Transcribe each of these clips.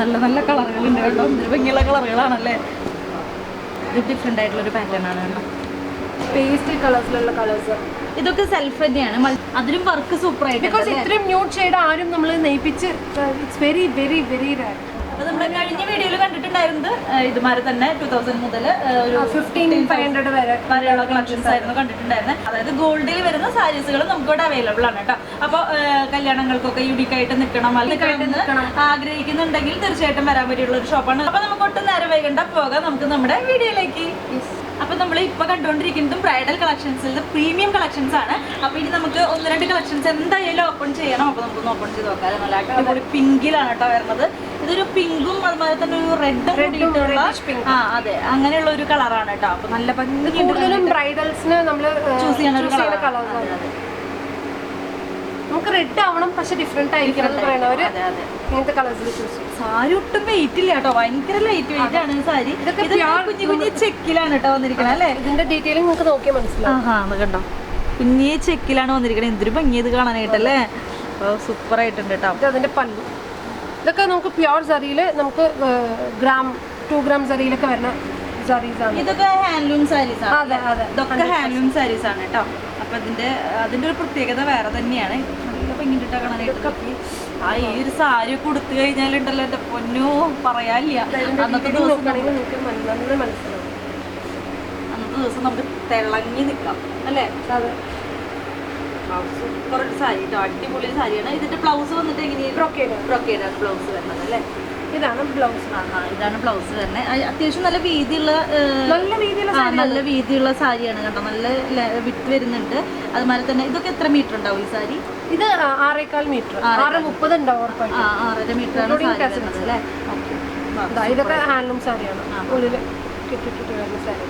നല്ല നല്ല കളറുകളുണ്ട് കേട്ടോ. എന്തൊരു ഭംഗിയുള്ള കളറുകളാണല്ലേ? ഇത് ഡിഫറെന്റ് ആയിട്ടുള്ളൊരു പാറ്റേൺ ആണ് കേട്ടോ. പേസ്റ്റൽ കളേഴ്സിലുള്ള കളേഴ്സ് ഇതൊക്കെ സെൽഫ് തന്നെയാണ്. അതിലും വർക്ക് സൂപ്പർ ബിക്കോസ് ആയിട്ട് ഇത്രയും ന്യൂഡ് ഷെയ്ഡ് ആരും നമ്മൾ നെയ്പ്പിച്ച് ഇറ്റ്സ് വെരി വെരി വെരി നമ്മൾ കഴിഞ്ഞ വീഡിയോയിൽ കണ്ടിട്ടുണ്ടായിരുന്നത് ഇതുമാതിരി തന്നെ ടൂ തൗസൻഡ് മുതൽ ഒരു ഫിഫ്റ്റീൻ ഫൈവ് ഹൺഡ്രഡ് വരെ വരെയുള്ള കളക്ഷൻസ് ആയിരുന്നു കണ്ടിട്ടുണ്ടായിരുന്നത് അതായത് ഗോൾഡിൽ വരുന്ന സാരീസുകൾ നമുക്ക് ഇവിടെ അവൈലബിൾ ആണ് കേട്ടോ. അപ്പോൾ കല്യാണങ്ങൾക്കൊക്കെ യുണീക്ക് ആയിട്ട് നിൽക്കണം അല്ലെങ്കിൽ ആഗ്രഹിക്കുന്നുണ്ടെങ്കിൽ തീർച്ചയായിട്ടും വരാൻ പറ്റിയുള്ള ഒരു ഷോപ്പാണ് അപ്പൊ നമുക്ക് ഒട്ടും നേരം വൈകണ്ട. പോകാം നമുക്ക് നമ്മുടെ വീഡിയോയിലേക്ക് അപ്പൊ നമ്മൾ ഇപ്പൊ കണ്ടുകൊണ്ടിരിക്കുന്നതും ബ്രൈഡൽ കളക്ഷൻസിൽ പ്രീമിയം കളക്ഷൻസ് ആണ്. അപ്പൊ ഇനി നമുക്ക് ഒന്ന് രണ്ട് കളക്ഷൻസ് എന്തായാലും ഓപ്പൺ ചെയ്യണം. അപ്പൊ നമുക്കൊന്ന് ഓപ്പൺ ചെയ്ത് നോക്കാം. നല്ല അടിപൊളി പിങ്കിലാണ് കേട്ടോ വരുന്നത്. ഇതൊരു പിങ്കും അതുപോലെ തന്നെ ഒരു റെഡ് കൂടിയിട്ടുള്ള. ആ അതെ. അങ്ങനെയുള്ള ഒരു കളറാണ് കേട്ടോ അപ്പൊ നല്ല ഭംഗി കൂടുതലും ബ്രൈഡൽസിന് നമ്മൾ ചൂസ് ചെയ്യണ ഒരു കളറാണ് നമുക്ക് റെഡ് ആവണം പക്ഷെ ഡിഫറെന്റ് ആയിരിക്കണം. എന്ന് പറയണവര് ഇങ്ങനത്തെ കളേഴ്സിൽ ചൂസ് ചെയ്യും. സാരി ഒട്ടും വെയിറ്റ് ഇല്ല കേട്ടോ. ഭയങ്കര ലൈറ്റ് വെയിറ്റ് ആണ് സാരി. ഇതൊക്കെ കുഞ്ഞു കുഞ്ഞു ചെക്കിലാണ് കേട്ടോ വന്നിരിക്കണത് അല്ലേ? ഇതിന്റെ ഡീറ്റെയിൽ നിങ്ങൾക്ക് നോക്കിയാൽ മനസ്സിലാവും. കണ്ടോ? കുഞ്ഞേ ചെക്കിലാണ് വന്നിരിക്കണത് എന്തൊരു ഭംഗി ഇത് കാണാനായിട്ടല്ലേ സൂപ്പർ ആയിട്ടുണ്ട് കേട്ടോ. അതിന്റെ പല്ല്. ഇതൊക്കെ നമുക്ക് പ്യുവർ സറിയിൽ നമുക്ക് ഗ്രാം ടു ഗ്രാം സറിയിലൊക്കെ വരുന്ന സറീസ് ആണ് ഇതൊക്കെ ഹാൻഡ്ലൂം സാരീസ് ആണ്. അതെ അതെ. ഇതൊക്കെ ഹാൻഡ്ലൂം സാരീസ് ആണ് കേട്ടോ. അപ്പൊ അതിന്റെ അതിന്റെ ഒരു പ്രത്യേകത വേറെ തന്നെയാണ്. നല്ല ഭംഗിട്ടാ കാണാനായിട്ട് ആ ഈ ഒരു സാരി കൊടുത്തു കഴിഞ്ഞാലുണ്ടല്ലോ എന്റെ പൊന്നു പറയാനില്ല. അന്നത്തെ ദിവസം അന്നത്തെ ദിവസം നമുക്ക് തിളങ്ങി നിൽക്കാം അല്ലേ? സൂപ്പർ സാരി. കേട്ടോ അടിപൊളി സാരിയാണ്. ഇതിന്റെ ബ്ലൗസ് വന്നിട്ട് എങ്ങനെയാണ് ബ്ലൗസ് വരുന്നത് അല്ലേ? ഇതാണ് ബ്ലൗസ്. ഇതാണ് ബ്ലൗസ് തന്നെ. അത്യാവശ്യം നല്ല വീതിയുള്ള നല്ല വീതിയുള്ള നല്ല വീതിയുള്ള സാരിയാണ് കേട്ടോ. നല്ല വിട്ട് വരുന്നുണ്ട്. അതുപോലെ തന്നെ ഇതൊക്കെ എത്ര മീറ്റർ ഉണ്ടാവും ഈ സാരി? ഇത് ആ- ആറേകാൽ മീറ്റർ ആറ് മുപ്പത് ഉണ്ടാവും ആറര മീറ്റർ അല്ലേ? ഇതൊക്കെ ഹാൻഡ്ലൂം സാരിയാണ്. ഉള്ളിൽ കിട്ടിട്ടിട്ട് വരുന്ന സാരി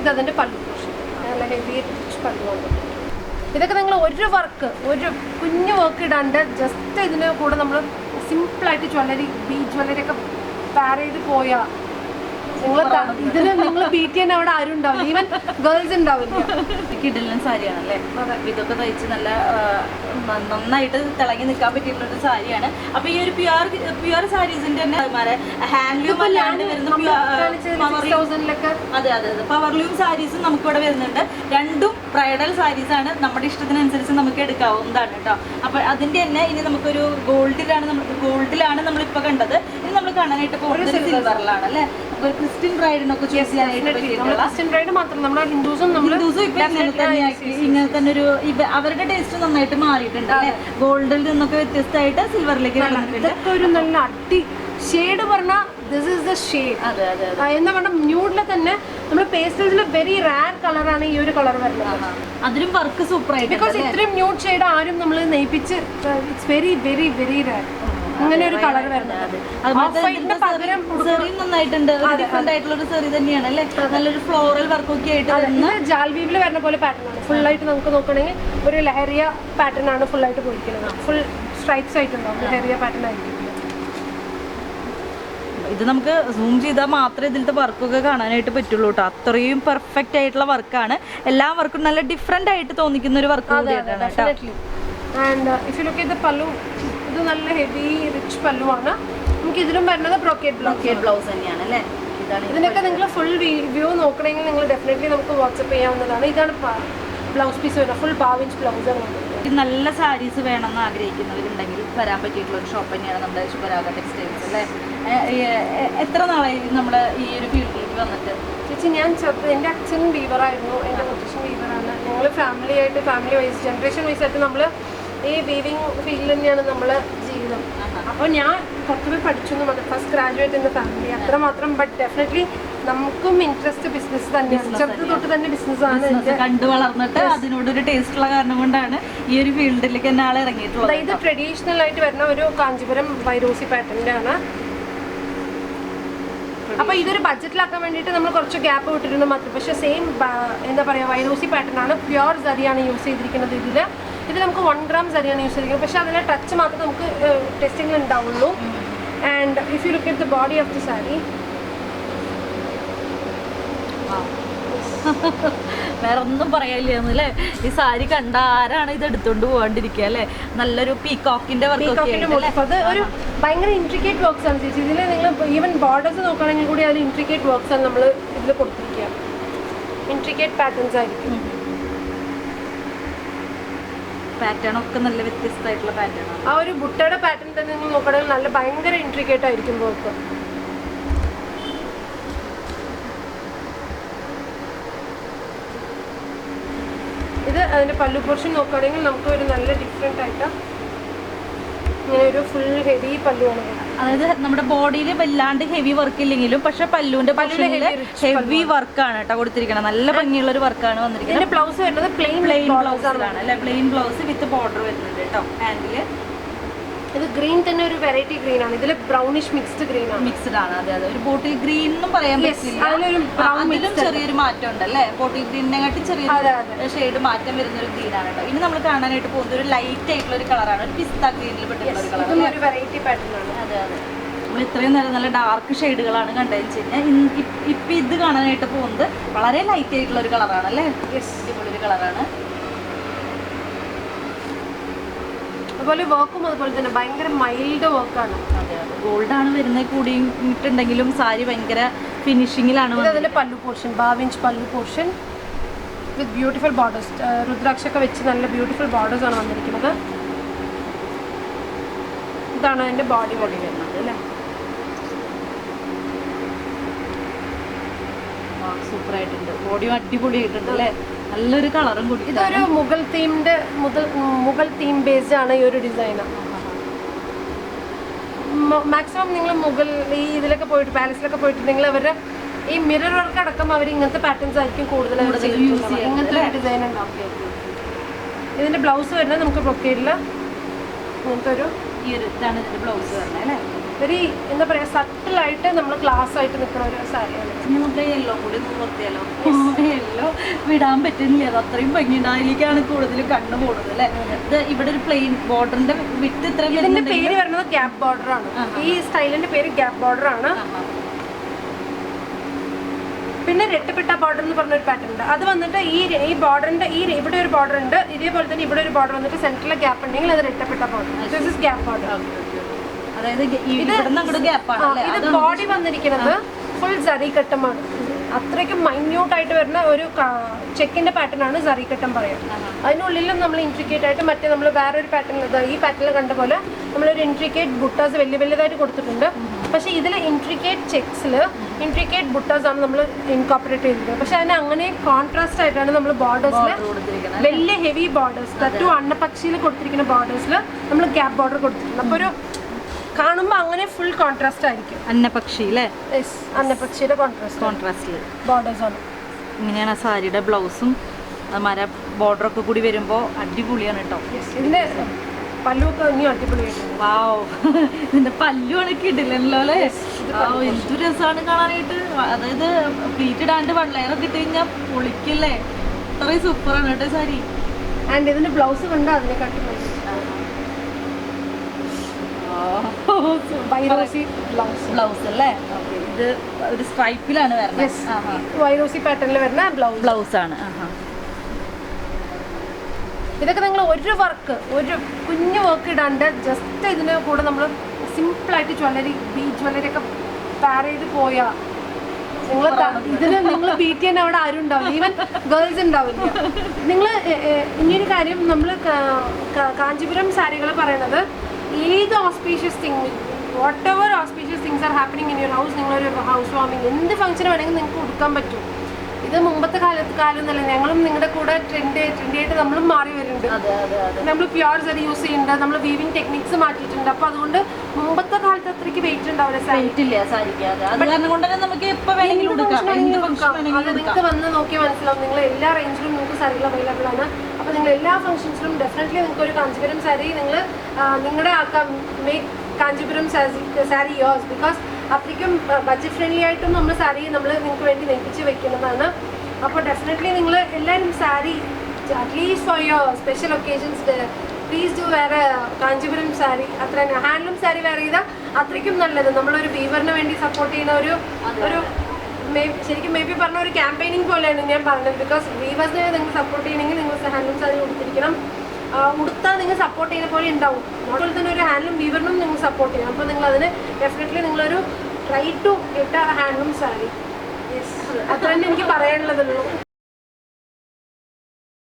ഇത് അതിന്റെ പള്ളി പോഷൻ നല്ല ഹെവി പള്ളി ആണ്. ഇതൊക്കെ നിങ്ങൾ ഒരു വർക്ക് ഒരു കുഞ്ഞു വർക്ക് ഇടാണ്ട് ജസ്റ്റ് ഇതിന് കൂടെ നമ്മൾ സിമ്പിളായിട്ട് ജ്വല്ലറി ബീ ജ്വല്ലറി ഒക്കെ പാർ ചെയ്ത് പോയാ ഇതിന് നിങ്ങൾ അവിടെ ആരും ഉണ്ടാവില്ല. ഈവൻ ഗേൾസ് ഉണ്ടാവില്ല. കിടിലൻ. ഇതൊക്കെ തയ്ച്ച് നല്ല നന്നായിട്ട് തിളങ്ങി നിൽക്കാൻ പറ്റിയിട്ടുള്ള ഒരു സാരിയാണ്. അപ്പൊ ഈ ഒരു പ്യുവർ പ്യുവർ സാരീസിന്റെ തന്നെ ഹാൻഡ്ലൂം അല്ലാണ്ട് വരുന്ന അതെ അതെ അതെ. പവർലൂം സാരീസും നമുക്ക് ഇവിടെ വരുന്നുണ്ട്. രണ്ടും ബ്രൈഡൽ സാരീസ് ആണ്. നമ്മുടെ ഇഷ്ടത്തിനനുസരിച്ച് നമുക്ക് എടുക്കാവുന്നതാണ് കേട്ടോ. അപ്പൊ അതിന്റെ തന്നെ ഇനി നമുക്കൊരു ഗോൾഡിലാണ് നമ്മൾ ഗോൾഡിലാണ് നമ്മളിപ്പോ കണ്ടത്. നമ്മൾ കാണാനായിട്ട് പോകുന്നത് സിൽവറിലാണ് അല്ലേ? ഒരു ക്രിസ്ത്യൻ ബ്രൈഡിനൊക്കെ ചൂസ് ചെയ്യാനായിട്ട് നമ്മൾ പറ്റിയിട്ടുള്ള ബ്രൈഡ് മാത്രം നമ്മുടെ ഹിന്ദുസും നമ്മൾ ഹിന്ദുസും ഇപ്പൊ ഇങ്ങനെ തന്നെ ഇങ്ങനെ തന്നെ ഒരു ഇവ- അവരുടെ ടേസ്റ്റ് നന്നായിട്ട് മാറിയിട്ടുണ്ട് അല്ലെ? ഗോൾഡിൽ നിന്നൊക്കെ വ്യത്യസ്തമായിട്ട് സിൽവറിലേക്ക് ഇതൊക്കെ ഒരു നല്ല അടി ഷെയ്ഡ് പറഞ്ഞാൽ ദിസ് ഇസ് ദ ഷെയ്ഡ് അതെ അതെ അതെ. എന്താ പറഞ്ഞ ന്യൂഡിലെ തന്നെ നമ്മൾ പേസ്റ്റൽസിൽ വെരി റയർ കളറാണ് ഈ ഒരു കളർ വരുന്നത്. അതിലും വർക്ക് സൂപ്പർ ആയിട്ട് ബിക്കോസ് ഇത്രയും ന്യൂഡ് ഷെയ്ഡ് ആരും നമ്മൾ നെയ്പ്പിച്ച് it's very very very rare അങ്ങനെ ഒരു കളർ വരുന്നത് നന്നായിട്ടുണ്ട്. ഡിഫറെന്റ് ആയിട്ടുള്ള ഒരു സെറി തന്നെയാണ് അല്ലേ? നല്ലൊരു ഫ്ലോറൽ വർക്കൊക്കെ ആയിട്ട് വരുന്ന ഇത് ജാൽവീവിൽ വരുന്ന പോലെ പാറ്റേൺ ആണ്. ഫുൾ ആയിട്ട് നമുക്ക് നോക്കണമെങ്കിൽ ഒരു ലഹരിയ പാറ്റേൺ ആണ് ഫുൾ ആയിട്ട് പോയിരിക്കുന്നത്. ഫുൾ സ്ട്രൈപ്സ് ആയിട്ടുണ്ടാവും. ലഹരിയ പാറ്റേൺ ആയിരിക്കും. ഇത് നമുക്ക് സൂം ചെയ്താൽ മാത്രമേ ഇതിലത്തെ വർക്കൊക്കെ കാണാനായിട്ട് പറ്റുള്ളൂ കേട്ടോ. അത്രയും പെർഫെക്റ്റ് ആയിട്ടുള്ള വർക്കാണ് എല്ലാ വർക്കും നല്ല ഡിഫറെന്റ് ആയിട്ട് തോന്നിക്കുന്ന ഒരു വർക്ക് കൂടിയാണ് കേട്ടോ. ആൻഡ് ഇഫ് യു ലുക്ക് ചെയ്ത് പല്ലു ഇത് നല്ല ഹെവി റിച്ച് പല്ലുവാണ്. നമുക്ക് ഇതിലും വരുന്നത് ബ്രോക്കേറ്റ് ബ്ലോക്കേറ്റ് ബ്ലൗസ് തന്നെയാണ് അല്ലേ? ഇതിനൊക്കെ നിങ്ങൾ ഫുൾ വ്യൂ നോക്കണമെങ്കിൽ നിങ്ങൾ ഡെഫിനറ്റ്ലി നമുക്ക് വാട്സപ്പ് ചെയ്യാവുന്നതാണ്. ഇതാണ് ബ്ലൗസ് പീസ് വരുന്നത്. ഫുൾ പാവിഞ്ച് ബ്ലൗസ് നല്ല സാരീസ് വേണമെന്ന് ആഗ്രഹിക്കുന്നവരുണ്ടെങ്കിൽ വരാൻ പറ്റിയിട്ടുള്ള ഒരു ഷോപ്പ് തന്നെയാണ് നമ്മുടെ ശുഭരാഗ ടെക്സ്റ്റൈൽസ് അല്ലേ? എത്ര നാളായി നമ്മൾ ഈ ഒരു ഫീൽഡിലേക്ക് വന്നിട്ട്? ചേച്ചി ഞാൻ എന്റെ അച്ഛൻ വീവറായിരുന്നു എന്റെ മുത്തശ്ശൻ വീവറാണ് ഞങ്ങൾ ഫാമിലി ആയിട്ട് ഫാമിലി വൈസ് ജനറേഷൻ വൈസ് ആയിട്ട് നമ്മൾ ഈ വീവിങ് ഫീൽഡിൽ തന്നെയാണ് നമ്മളെ ജീവിതം. അപ്പോൾ ഞാൻ പുറത്തുപോയി പഠിച്ചു എന്ന് മാത്രം ഫസ്റ്റ് ഗ്രാജുവേറ്റ് എന്ന ഫാമിലി അത്രമാത്രം ബട്ട് ഡെഫിനറ്റ്ലി നമുക്കും ഇൻട്രസ്റ്റ് ബിസിനസ് തന്നെയാണ്. ചെറുത് തൊട്ട് തന്നെ ബിസിനസ് ആണ് കണ്ടു വളർന്നിട്ട് അതിനോടൊരു ടേസ്റ്റ് ഉള്ള കാരണം കൊണ്ടാണ് ഈ ഒരു ഫീൽഡിലേക്ക് തന്നെ ആളെ ഇറങ്ങിയിട്ടുള്ളത് ഇത് ട്രഡീഷണൽ ആയിട്ട് വരുന്ന ഒരു കാഞ്ചിപുരം വൈറോസി പാറ്റേൺ ആണ്. അപ്പൊ ഇതൊരു ബഡ്ജറ്റിലാക്കാൻ വേണ്ടിയിട്ട് നമ്മൾ കുറച്ച് ഗ്യാപ്പ് വിട്ടിട്ടുണ്ട് മാത്രം. പക്ഷെ സെയിം എന്താ പറയാ വൈറോസി പാറ്റേൺ ആണ്. പ്യുവർ സരിയാണ് യൂസ് ചെയ്തിരിക്കുന്നത് ഇതിൽ ഇതിൽ നമുക്ക് വൺ ഗ്രാം സരിയാണ് യൂസ് ചെയ്തിരിക്കുന്നത്. പക്ഷേ അതിലെ ടച്ച് മാത്രമേ നമുക്ക് ടെസ്റ്റിംഗിൽ ഉണ്ടാവുള്ളൂ. And if you look at the body of the sari വേറെ ഒന്നും പറയാനില്ലെന്ന് അല്ലേ ഈ സാരി കണ്ട ആരാണ് ഇത് എടുത്തുകൊണ്ട് പോകാണ്ടിരിക്കുക അല്ലേ നല്ലൊരു പീകോക്കിന്റെ അത് ഒരു ഭയങ്കര ഇൻട്രിക്കേറ്റ് വർക്ക്സ് ആണ് ചേച്ചി. ഇതിൽ നിങ്ങൾ ഈവൻ ബോർഡേഴ്സ് നോക്കുകയാണെങ്കിൽ കൂടി അതിൽ ഇൻട്രിക്കേറ്റ് വർക്ക്സ് ആണ് നമ്മൾ ഇതിൽ കൊടുത്തിരിക്കുക ഇൻട്രിക്കേറ്റ് പാറ്റേൺസ് ആയിരിക്കും. പാറ്റേൺ ഒക്കെ നല്ല വ്യത്യസ്തമായിട്ടുള്ള പാറ്റേൺ ആ ഒരു ബുട്ടയുടെ പാറ്റേൺ തന്നെ നിങ്ങൾ നോക്കണമെങ്കിൽ നല്ല ഭയങ്കര ഇൻട്രിക്കേറ്റ് ആയിരിക്കും വർക്ക് ഇത് അതിന്റെ പല്ലു പോർഷൻ നോക്കുകയാണെങ്കിൽ നമുക്ക് ഒരു നല്ല ഡിഫറെന്റ് ആയിട്ട് ഇങ്ങനെ ഒരു ഫുൾ ഹെവി പല്ലുവാണ്. അതായത് നമ്മുടെ ബോഡിയിൽ വല്ലാണ്ട് ഹെവി വർക്ക് ഇല്ലെങ്കിലും പക്ഷെ പല്ലുവിന്റെ rich ഹെവി വർക്കാണ് കേട്ടോ കൊടുത്തിരിക്കണം നല്ല ഭംഗിയുള്ള ഒരു വർക്കാണ് വന്നിരിക്കുന്നത്. ബ്ലൗസ് വരുന്നത് പ്ലെയിൻ പ്ലെയിൻ ബ്ലൗസ് ആണ്. അല്ലെ? പ്ലെയിൻ ബ്ലൗസ് വിത്ത് ബോർഡർ വരുന്നുണ്ട് കേട്ടോ ഹാൻഡിൽ ഇത് ഗ്രീൻ തന്നെ ഒരു വെറൈറ്റി ഗ്രീൻ ആണ്. ഇതിൽ ബ്രൗണിഷ് മിക്സ്ഡ് ഗ്രീൻ ആണ്. മിക്സ്ഡ് ആണ്. അതെ അതെ. ഒരു ബോട്ടിൽ ഗ്രീൻ എന്നും പറയാൻ പറ്റില്ല. അതിലും ചെറിയൊരു മാറ്റം ഉണ്ട് അല്ലേ ബോട്ടിൽ ഗ്രീനിനെക്കാട്ടി ചെറിയ. ഷെയ്ഡ് മാറ്റം വരുന്ന ഒരു ഗ്രീൻ ആണ് ഇനി നമ്മൾ കാണാനായിട്ട് പോകുന്ന ഒരു ലൈറ്റ് ആയിട്ടുള്ള ഒരു കളറാണ് ഒരു പിസ്ത ഗ്രീനിൽ പെട്ടിട്ടുള്ള ഒരു കളർ ഒരു വെറൈറ്റി പാറ്റേൺ ആണ്. അതെ അതെ. നമ്മൾ ഇത്രയും നേരം നല്ല ഡാർക്ക് ഷെയ്ഡുകളാണ് കണ്ടതെന്ന് വെച്ച് കഴിഞ്ഞാൽ ഇപ്പൊ ഇത് കാണാനായിട്ട് പോകുന്നത് വളരെ ലൈറ്റ് ആയിട്ടുള്ള ഒരു കളറാണ് അല്ലേ? അടിപൊളി ഒരു കളറാണ് അതുപോലെ വർക്കും അതുപോലെ തന്നെ ഭയങ്കര മൈൽഡ് വർക്കാണ് ഗോൾഡ് ആണ് വരുന്നത് കൂടിയിട്ടുണ്ടെങ്കിലും സാരി ഭയങ്കര ഫിനിഷിങ്ങിലാണ് അതിന്റെ അതിന്റെ പല്ലു portion ബാവിഞ്ച് pallu portion with beautiful borders രുദ്രാക്ഷൊക്കെ വെച്ച് നല്ല ബ്യൂട്ടിഫുൾ ബോർഡേഴ്സ് ആണ് വന്നിരിക്കുന്നത്. ഇതാണ് അതിന്റെ ബോഡി ബോഡി വരുന്നത്. അല്ലേ? സൂപ്പറായിട്ടുണ്ട് ബോഡിയും അടിപൊളിയായിട്ടുണ്ട് അല്ലേ? നല്ലൊരു കളറും കൂടി. ഇതൊരു മുഗൾ തീമിന്റെ മുഗൾ തീം ബേസ്ഡ് ആണ് ഈ ഒരു ഡിസൈൻ മാക്സിമം നിങ്ങൾ മുഗൾ ഈ ഇതിലൊക്കെ പോയിട്ട് പാലസിലൊക്കെ പോയിട്ടുണ്ടെങ്കിൽ അവരുടെ ഈ മിറർ വർക്ക് അടക്കം അവർ ഇങ്ങനത്തെ പാറ്റേൺസ് ആയിരിക്കും കൂടുതൽ ഇങ്ങനത്തെ ഡിസൈൻ ഉണ്ടാവും ഇതിന്റെ ബ്ലൗസ് വരുന്നത് നമുക്ക് ബ്രൊക്കേഡിൽ ഇങ്ങനത്തെ ഒരു ഈ ഒരു ഇതാണ് ഇതിന്റെ ബ്ലൗസ് വരുന്നത് അല്ലേ? വെരി എന്താ പറയാ സട്ടിലായിട്ട് നമ്മൾ ക്ലാസ് ആയിട്ട് നിൽക്കുന്ന ഒരു സാരിയാണ്. നമുക്ക് യെല്ലോ കൂടി നിർത്തിയാലോ യെല്ലോ വിടാൻ പറ്റുന്നില്ല. അത് അത്രയും ഭംഗിയുണ്ട് അതിലേക്കാണ് കൂടുതൽ കണ്ണു പോകുന്നത് അല്ലേ? ഇത് ഇവിടെ ഒരു പ്ലെയിൻ ബോർഡറിന്റെ വിട്ട് ഇത്ര ഇതിന്റെ പേര് വരുന്നത് ഗ്യാപ് ബോർഡർ ആണ്. ഈ സ്റ്റൈലിന്റെ പേര് ഗ്യാപ് ബോർഡർ ആണ്. പിന്നെ രട്ടപ്പെട്ട ബോർഡർ എന്ന് പറഞ്ഞ ഒരു പാറ്റേൺ ഉണ്ട്. അത് വന്നിട്ട് ഈ ഈ ബോർഡറിന്റെ ഈ ഇവിടെ ഒരു ബോർഡർ ഉണ്ട്. ഇതേപോലെ തന്നെ ഇവിടെ ഒരു ബോർഡർ വന്നിട്ട് സെന്ററിലെ ഗ്യാപ്പ് ഉണ്ടെങ്കിൽ അത് രട്ടപ്പെട്ട border this is gap border ഇത് ബോഡി വന്നിരിക്കുന്നത് ഫുൾ സറി കട്ടമാണ് അത്രയ്ക്കും മൈന്യൂട്ട് ആയിട്ട് വരുന്ന ഒരു ചെക്കിന്റെ പാറ്റേൺ ആണ് സറി കട്ടം പറയാം അതിനുള്ളിലും നമ്മൾ ഇൻട്രിക്കേറ്റ് ആയിട്ട് മറ്റേ നമ്മൾ വേറൊരു പാറ്റേൺ ഈ പാറ്റേൺ കണ്ട പോലെ നമ്മളൊരു ഇൻട്രിക്കേറ്റ് ബുട്ടാസ് വലിയ വലിയതായിട്ട് കൊടുത്തിട്ടുണ്ട്. പക്ഷെ ഇതിൽ ഇൻട്രിക്കേറ്റ് ചെക്സിൽ ഇൻട്രിക്കേറ്റ് ബുട്ടാസ് ആണ് നമ്മൾ ഇൻകോപ്പറേറ്റ് ചെയ്തത് പക്ഷെ അതിന് അങ്ങനെ കോൺട്രാസ്റ്റ് ആയിട്ടാണ് നമ്മൾ ബോർഡേഴ്സിൽ വലിയ ഹെവി ബോർഡേഴ്സ് ടു അണ്ണപ്പക്ഷിയിൽ കൊടുത്തിരിക്കുന്ന ബോർഡേഴ്സിൽ നമ്മൾ ഗ്യാപ്പ് ബോർഡർ കൊടുത്തിട്ടുണ്ട്. അപ്പോൾ ഒരു കാണുമ്പോൾ അങ്ങനെ ഫുൾ കോൺട്രാസ്റ്റ് ആയിരിക്കും. അന്നപക്ഷി അല്ലേ അന്നപക്ഷിയുടെ കോൺട്രാസ്റ്റ് കോൺട്രാസ്റ്റിൽ ബോർഡേഴ്സ് ആണ്. ഇങ്ങനെയാണ് സാരിയുടെ ബ്ലൗസും മര ബോർഡറൊക്കെ കൂടി വരുമ്പോ അടിപൊളിയാണ് കേട്ടോ ഇതിന്റെ പല്ലുവൊക്കെ ഇനി അടിപൊളിയായിട്ടുണ്ട്. വാവ് ഇതിന്റെ പല്ലുമാണ് ഇടില്ലല്ലോ അല്ലേ എന്തു രസമാണ് കാണാനായിട്ട്. അതായത് പ്ലീറ്റ് ഇടാണ്ട് വള്ളയറൊക്കെ ഇട്ട് കഴിഞ്ഞാൽ പൊളിക്കല്ലേ? അത്രയും സൂപ്പറാണ് കേട്ടോ സാരി. ആൻഡ് ഇതിന്റെ ബ്ലൗസ് കണ്ട്? അതിനെക്കാട്ടി വൈറോസി ബ്ലൗസ് ബ്ലൗസ് അല്ലേ ഇത് ഒരു സ്ട്രൈപ്പിലാണ് വരുന്നത് വൈറോസി പാറ്റേണിൽ വരുന്ന ബ്ലൗസ് ആണ് ഇതൊക്കെ നിങ്ങൾ ഒരു വർക്ക് ഒരു കുഞ്ഞു വർക്ക് ഇടാണ്ട് ജസ്റ്റ് ഇതിന് കൂടെ നമ്മൾ സിമ്പിളായിട്ട് ജ്വല്ലറി ബീ ജ്വല്ലറി ഒക്കെ പാർ ചെയ്ത് പോയാ നിങ്ങൾ ഇതിന് നിങ്ങൾ ബീറ്റ് ചെയ്യാൻ അവിടെ ആരും ഉണ്ടാവില്ല ഈവൻ ഗേൾസ് ഉണ്ടാവില്ല നിങ്ങൾ ഇനിയൊരു കാര്യം നമ്മൾ കാഞ്ചീപുരം സാരികൾ പറയണത് ഏത് auspicious thing whatever auspicious things are happening in your house നിങ്ങളൊരു ഹൗസ് വാമിങ് എന്ത് ഫംഗ്ഷൻ വേണമെങ്കിൽ നിങ്ങൾക്ക് കൊടുക്കാൻ പറ്റും. ഇത് മുമ്പത്തെ കാലത്ത് കാലം എന്നല്ല ഞങ്ങളും നിങ്ങളുടെ കൂടെ ട്രെൻഡ് ട്രെൻഡ് ആയിട്ട് നമ്മളും മാറി വരുന്നുണ്ട്. നമ്മൾ പ്യുവർ സരി യൂസ് ചെയ്യുന്നുണ്ട് നമ്മൾ വീവിങ് ടെക്നിക്സ് മാറ്റിയിട്ടുണ്ട്. അപ്പൊ അതുകൊണ്ട് മുമ്പത്തെ കാലത്ത് അത്രയ്ക്ക് വെയിറ്റ് ഉണ്ടാവില്ല. നിങ്ങൾക്ക് വന്ന് നോക്കി മനസ്സിലാവും. നിങ്ങൾ എല്ലാ റേഞ്ചിലും നിങ്ങൾക്ക് സാരികൾ അവൈലബിൾ ആണ്. നിങ്ങൾ എല്ലാ ഫംഗ്ഷൻസിലും ഡെഫിനറ്റ്ലി നിങ്ങൾക്ക് ഒരു കാഞ്ചീപുരം സാരി നിങ്ങൾ നിങ്ങളുടെ make Kanchipuram sari yours because അത്രയ്ക്കും ബഡ്ജറ്റ് ഫ്രണ്ട്ലി ആയിട്ടും നമ്മൾ സാരി നമ്മൾ നിങ്ങൾക്ക് വേണ്ടി നെറ്റിച്ച് വെക്കുന്നതാണ്. അപ്പോൾ ഡെഫിനറ്റ്ലി നിങ്ങൾ എല്ലാവരും sari at least for your special occasions please do വേറെ കാഞ്ചിപുരം സാരി അത്ര ഹാൻഡ്ലൂം സാരി വേറെ ചെയ്താൽ അത്രയ്ക്കും നല്ലത്. നമ്മളൊരു വീവറിന് വേണ്ടി സപ്പോർട്ട് ചെയ്യുന്ന ഒരു ഒരു ശരിക്കും മേ ബി പറഞ്ഞ ഒരു ക്യാമ്പയിനിങ് പോലെയാണ് ഞാൻ പറഞ്ഞത്. ബിക്കോസ് വീവേഴ്സിനെ നിങ്ങൾ സപ്പോർട്ട് ചെയ്യണമെങ്കിൽ നിങ്ങൾ ഹാൻഡ്ലൂം സാരി കൊടുത്തിരിക്കണം. ഉടുത്താൽ നിങ്ങൾ സപ്പോർട്ട് ചെയ്യുന്ന പോലെ ഉണ്ടാവും. അതുപോലെ തന്നെ ഒരു ഹാൻഡ്ലൂം വീവറിനും നിങ്ങൾ സപ്പോർട്ട് ചെയ്യണം. അപ്പോൾ നിങ്ങൾ അതിന് ഡെഫിനറ്റ്ലി നിങ്ങളൊരു ട്രൈ ടു ഗെറ്റ് ആ ഹാൻഡ്ലൂം സാരി അത്ര തന്നെ എനിക്ക് പറയാനുള്ളതുള്ളൂ.